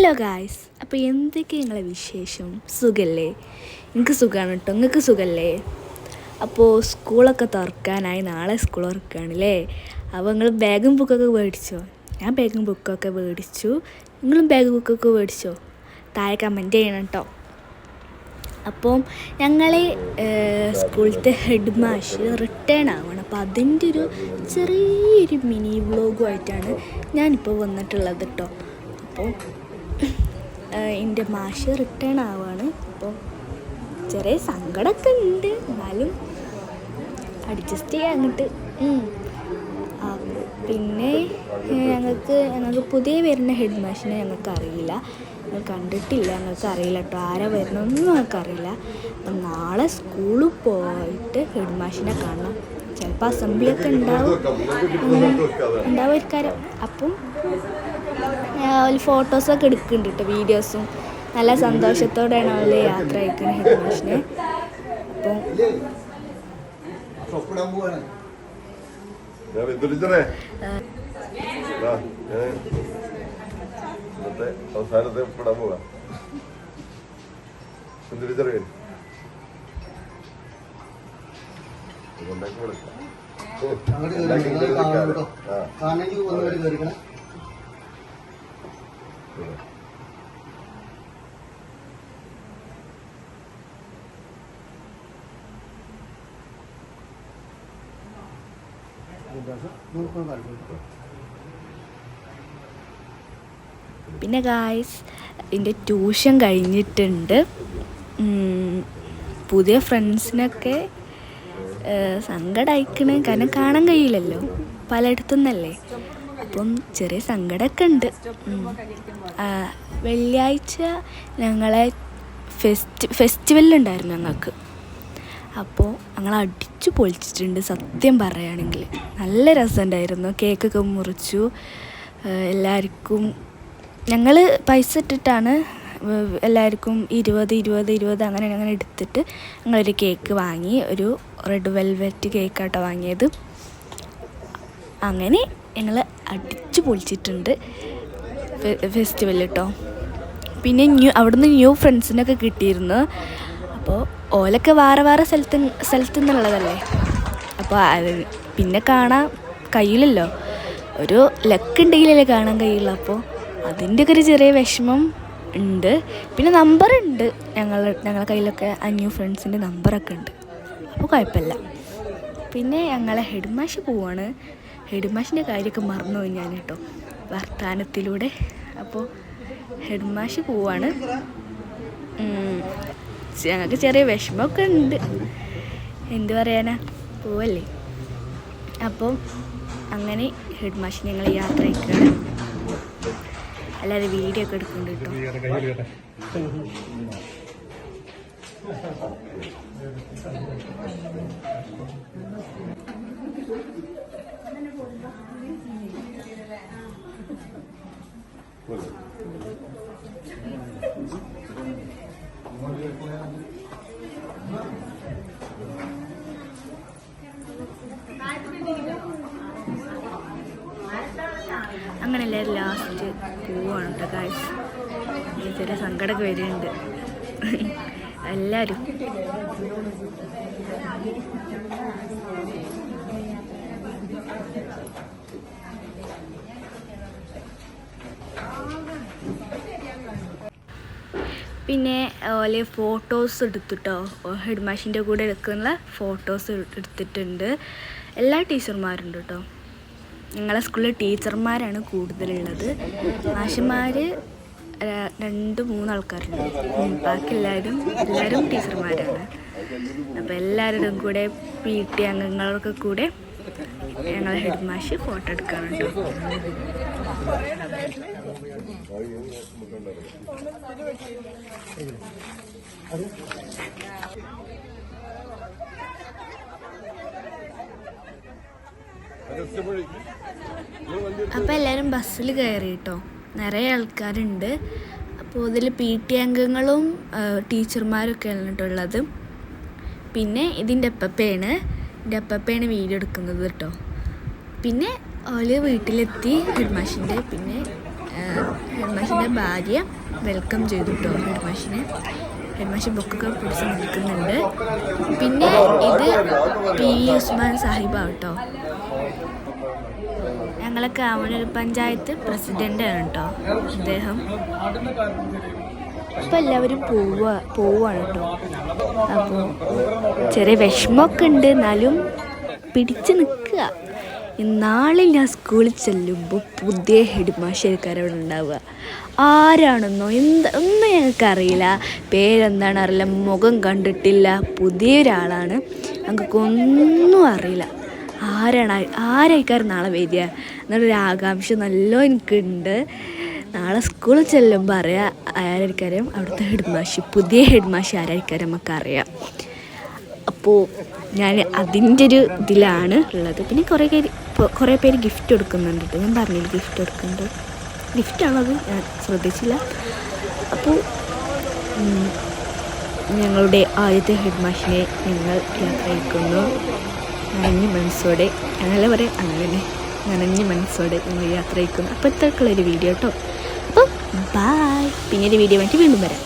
Hello guys അപ്പോൾ എന്തൊക്കെ നിങ്ങളെ വിശേഷം? സുഖല്ലേ? എനിക്ക് സുഖമാണ് കേട്ടോ നിങ്ങൾക്ക് സുഖല്ലേ? അപ്പോൾ സ്കൂളൊക്കെ തുറക്കാനായി നാളെ സ്കൂൾ തുറക്കുകയാണല്ലേ അപ്പോൾ നിങ്ങൾ ബാഗും ബുക്കൊക്കെ മേടിച്ചോ? ഞാൻ ബാഗും ബുക്കൊക്കെ മേടിച്ചു. നിങ്ങളും ബാഗ് ബുക്കൊക്കെ മേടിച്ചോ? താഴെ കമന്റ് ചെയ്യണം കേട്ടോ അപ്പം ഞങ്ങളെ സ്കൂളിലത്തെ ഹെഡ് മാഷ് റിട്ടേൺ ആവണം. അപ്പോൾ അതിന്റെ ഒരു ചെറിയൊരു മിനി വ്ലോഗുമായിട്ടാണ് ഞാനിപ്പോൾ വന്നിട്ടുള്ളത് കേട്ടോ അപ്പോൾ എന്റെ മാഷ് റിട്ടേൺ ആവുകയാണ് അപ്പോൾ ചെറിയ സങ്കടമൊക്കെ ഉണ്ട്. എന്നാലും അഡ്ജസ്റ്റ് ചെയ്യാൻ അങ്ങോട്ട്. പിന്നെ ഞങ്ങൾക്ക് ഞങ്ങൾക്ക് പുതിയ വരുന്ന ഹെഡ് മാഷിനെ ഞങ്ങൾക്ക് അറിയില്ല ഞങ്ങൾ കണ്ടിട്ടില്ല. ഞങ്ങൾക്ക് അറിയില്ല കേട്ടോ ആരാ വരുന്നതെന്നും ഞങ്ങൾക്ക് അറിയില്ല അപ്പം നാളെ സ്കൂളിൽ പോയിട്ട് ഹെഡ് മാഷിനെ കാണണം. ചിലപ്പോൾ അസംബ്ലിയൊക്കെ ഉണ്ടാവും. ഉണ്ടാവുമായിരിക്കാരം അപ്പം ഒരു ഫോട്ടോസൊക്കെ എടുക്കുന്നുണ്ട് കേട്ടോ വീഡിയോസും. നല്ല സന്തോഷത്തോടെയാണ് അവൾ യാത്ര അയക്കുന്നത് ഹിമാഷിനെ. മാഷിനെ അപ്പം അവസാനത്തെ ഒപ്പിടാൻ പോവാ. ബിന്ദുലിച്ചറേ ഉണ്ടാക്കി കൊടുക്കാം അങ്ങോട്ട് ഉണ്ടാക്കി കയറി നിങ്ങൾ കാണണം കേട്ടോ ആ കാണണമെങ്കിൽ ഒന്നുകൂടി പിന്നെ ഗായ്സ് എന്റെ ട്യൂഷൻ കഴിഞ്ഞിട്ടുണ്ട്. പുതിയ ഫ്രണ്ട്സിനൊക്കെ സങ്കടമായിക്കണ് കാരണം കാണാൻ കഴിയില്ലല്ലോ. പലയിടത്തുനിന്നല്ലേ അപ്പം ചെറിയ സങ്കടമൊക്കെ ഉണ്ട്. വെള്ളിയാഴ്ച ഞങ്ങളെ ഫെസ്റ്റ് ഫെസ്റ്റിവലുണ്ടായിരുന്നു ഞങ്ങൾക്ക്. അപ്പോൾ ഞങ്ങൾ അടിച്ചു പൊളിച്ചിട്ടുണ്ട് സത്യം പറയുകയാണെങ്കിൽ നല്ല രസമുണ്ടായിരുന്നു. കേക്കൊക്കെ മുറിച്ചു. എല്ലാവർക്കും ഞങ്ങൾ പൈസ ഇട്ടിട്ടാണ് എല്ലാവർക്കും ഇരുപത് ഇരുപത് ഇരുപത് അങ്ങനെ അങ്ങനെ എടുത്തിട്ട് ഞങ്ങളൊരു കേക്ക് വാങ്ങി ഒരു റെഡ് വെൽവെറ്റ് കേക്കാട്ടോ വാങ്ങിയത്. അങ്ങനെ ഞങ്ങൾ അടിച്ചു പൊളിച്ചിട്ടുണ്ട് ഫെസ്റ്റിവൽ കേട്ടോ പിന്നെ ന്യൂ അവിടുന്ന് ന്യൂ ഫ്രണ്ട്സിനൊക്കെ കിട്ടിയിരുന്നു. അപ്പോൾ ഓലൊക്കെ വേറെ വേറെ സ്ഥലത്ത് സ്ഥലത്തു നിന്നുള്ളതല്ലേ അപ്പോൾ അത് പിന്നെ കാണാൻ കഴിയില്ലല്ലോ. ഒരു ലക്ക് ഉണ്ടെങ്കിലല്ലേ കാണാൻ കഴിയുള്ളൂ. അപ്പോൾ അതിന്റെയൊക്കെ ഒരു ചെറിയ വിഷമം ഉണ്ട്. പിന്നെ നമ്പർ ഉണ്ട്. ഞങ്ങൾ ഞങ്ങളുടെ കയ്യിലൊക്കെ ആ ന്യൂ ഫ്രണ്ട്സിന്റെ നമ്പറൊക്കെ ഉണ്ട്. അപ്പോൾ കുഴപ്പമില്ല. പിന്നെ ഞങ്ങളെ ഹെഡ്മാഷ് പോവാണ്. ഹെഡ്മാഷിന്റെ കാര്യമൊക്കെ മറന്നുപോയി ഞാൻ കേട്ടോ. വർത്താനത്തിലൂടെ. അപ്പോൾ ഹെഡ്മാഷ് പോവാണ്. ഞങ്ങൾക്ക് ചെറിയ വിഷമമൊക്കെ ഉണ്ട്. എന്തു പറയാനാ? പോവല്ലേ? അപ്പം അങ്ങനെ ഹെഡ് മാഷ് ഞങ്ങൾ യാത്ര അയക്കുകയാണ് അല്ലാതെ വീഡിയോ ഒക്കെ എടുക്കുന്നുണ്ട് കേട്ടോ. അങ്ങനെ എല്ലാവരും ലാസ്റ്റ് പോവാണ് കേട്ടോ കാഴ്ച ചെറിയ സങ്കടമൊക്കെ വരുന്നുണ്ട്. എല്ലാവരും പിന്നെ ഓലെ ഫോട്ടോസ് എടുത്തിട്ടോ. ഹെഡ് മാഷിന്റെ കൂടെ എടുക്കുന്ന ഫോട്ടോസ് എടുത്തിട്ടുണ്ട്. എല്ലാ ടീച്ചർമാരുണ്ട് കേട്ടോ ഞങ്ങളെ സ്കൂളിലെ ടീച്ചർമാരാണ് കൂടുതലുള്ളത്. മാഷന്മാർ രണ്ട് മൂന്ന് ആൾക്കാരുണ്ട്. ബാക്കി എല്ലാവരും എല്ലാവരും ടീച്ചർമാരാണ് അപ്പോൾ എല്ലാവരുടെയും കൂടെ പി ടി അംഗങ്ങളൊക്കെ കൂടെ ഞങ്ങളെ ഹെഡ് മാഷ് ഫോട്ടോ എടുക്കാറുണ്ട്. അപ്പോൾ എല്ലാവരും ബസ്സിൽ കയറി കേട്ടോ നിറയെ ആൾക്കാരുണ്ട്. അപ്പോൾ ഇതിൽ പി ടി അംഗങ്ങളും ടീച്ചർമാരൊക്കെയാണ് കേട്ടോ ഉള്ളത്. പിന്നെ ഇതിന്റെ അപ്പപ്പയാണ്. എന്റെ അപ്പപ്പയാണ് വീഡിയോ എടുക്കുന്നത് കേട്ടോ. പിന്നെ ഓൽ വീട്ടിലെത്തി ഹെഡ്മാഷിന്റെ പിന്നെ ഹെഡ്മാഷിന്റെ ഭാര്യ വെൽക്കം ചെയ്തു കേട്ടോ ഹെഡ്മാഷിനെ. ഹെഡ്മാഷൻ ബുക്കൊക്കെ പിടിച്ച് നിൽക്കുന്നുണ്ട്. പിന്നെ ഇത് പി ഉസ്മാൻ സാഹിബാണ് കേട്ടോ ഞങ്ങളൊക്കെ അവനൊരു പഞ്ചായത്ത് പ്രസിഡന്റാണ് കേട്ടോ അദ്ദേഹം അപ്പം എല്ലാവരും പോവുക പോവുകയാണ് കേട്ടോ അപ്പോൾ ചെറിയ വിഷമമൊക്കെ ഉണ്ട്. എന്നാലും പിടിച്ച് നിൽക്കുക. നാളെ ഞാൻ സ്കൂളിൽ ചെല്ലുമ്പോൾ പുതിയ ഹെഡ് അവിടെ ഉണ്ടാവുക. ആരാണെന്നോ എന്താ ഒന്നും ഞങ്ങൾക്കറിയില്ല. പേരെന്താണ് അറിയില്ല. മുഖം കണ്ടിട്ടില്ല. പുതിയൊരാളാണ്. ഞങ്ങൾക്ക് ഒന്നും അറിയില്ല. ആരാണ് ആരായിക്കാർ നാളെ വരിക? എന്നുള്ളൊരു ആകാംക്ഷ നല്ല എനിക്കുണ്ട്. നാളെ സ്കൂളിൽ ചെല്ലുമ്പോൾ അറിയാം ആരായിരിക്കാരും. അവിടുത്തെ ഹെഡ് മാഷ് പുതിയ ഹെഡ് മാഷ് ആരായിരിക്കാരും നമുക്കറിയാം. അപ്പോൾ ഞാൻ അതിന്റെ ഒരു ഇതിലാണ് ഉള്ളത്. പിന്നെ കുറേ ഇപ്പൊ- കുറേ പേര് ഗിഫ്റ്റ് കൊടുക്കുന്നുണ്ട് കേട്ടോ. ഞാൻ പറഞ്ഞില്ല ഗിഫ്റ്റ് കൊടുക്കുന്നുണ്ട്. ഗിഫ്റ്റാണത് ഞാൻ ശ്രദ്ധിച്ചില്ല. അപ്പോൾ ഞങ്ങളുടെ ആദ്യത്തെ ഹെഡ് മാഷിനെ ഞങ്ങൾ യാത്രയിക്കുന്നു നനഞ്ഞ മനസ്സോടെ അങ്ങനെ പറയാം അങ്ങനെ നനഞ്ഞ മനസ്സോടെ ഞങ്ങൾ യാത്രയിക്കുന്നു അപ്പോൾ ഇത്രക്കുള്ളൊരു വീഡിയോ കേട്ടോ അപ്പോൾ ബായ് പിന്നെ ഒരു വീഡിയോ വേണ്ടി വീണ്ടും വരാം.